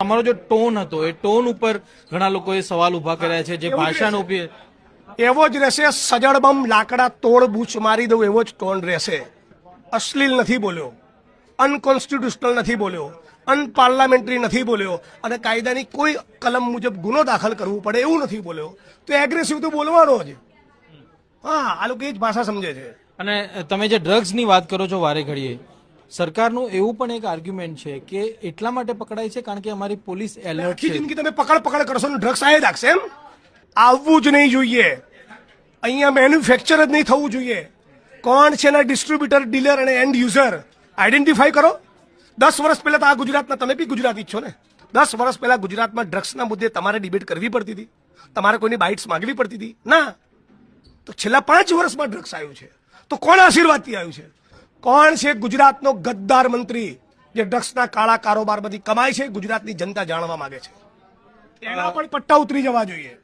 અમારો જે ટોન હતો એ ટોન ઉપર ઘણા લોકોએ સવાલ ઊભા કર્યા છે જે ભાષાનો ઉપયોગ એવો જ રહેશે સજળબમ લાકડા તોડ બૂચ મારી દઉં એવો જ ટોન રહેશે. અશ્લીલ નથી બોલ્યો અનકોન્સ્ટિટ્યુશનલ નથી બોલ્યો અનપાર્લામેન્ટરી નથી બોલ્યો અને કાયદાની કોઈ કલમ મુજબ ગુનો દાખલ કરવું પડે એવું નથી બોલ્યો. તો એગ્રેસિવ તો બોલવાનો જ. હા આ લોકો એ જ ભાષા સમજે છે. અને તમે જે ડ્રગ્સની વાત કરો છો વારે ઘડીએ સરકારનું એવું પણ એક આર્ગ્યુમેન્ટ છે કે એટલા માટે પકડાય છે કારણ કે અમારી પોલીસ એલર્ટ આખી જિંદગી તમે પકડ પકડ કરશો ને ડ્રગ્સ આયે રાખશે એમ? આવવું જ નહીં જોઈએ. અહીંયા મેન્યુફેક્ચર જ નહીં થવું જોઈએ. કોણ છે એના ડિસ્ટ્રીબ્યુટર ડીલર અને એન્ડ યુઝર આઈડેન્ટિફાઈ કરો. દસ વર્ષ પહેલા તો આ ગુજરાતના તમે બી ગુજરાતી જ છો ને. દસ વર્ષ પહેલા ગુજરાતમાં ડ્રગ્સના મુદ્દે તમારે ડિબેટ કરવી પડતી હતી. તમારે કોઈની બાઇટ્સ માંગવી પડતી હતી. ના. તો છેલ્લા પાંચ વર્ષમાં ડ્રગ્સ આવ્યું છે. તો કોણ આશીર્વાદથી આવ્યું છે? કોણ છે ગુજરાતનો ગદ્દાર મંત્રી જે ડ્રગ્સના કાળા કારોબારમાંથી કમાય છે? ગુજરાતની જનતા જાણવા માંગે છે. એના પણ પટ્ટા ઉતરી જવા જોઈએ.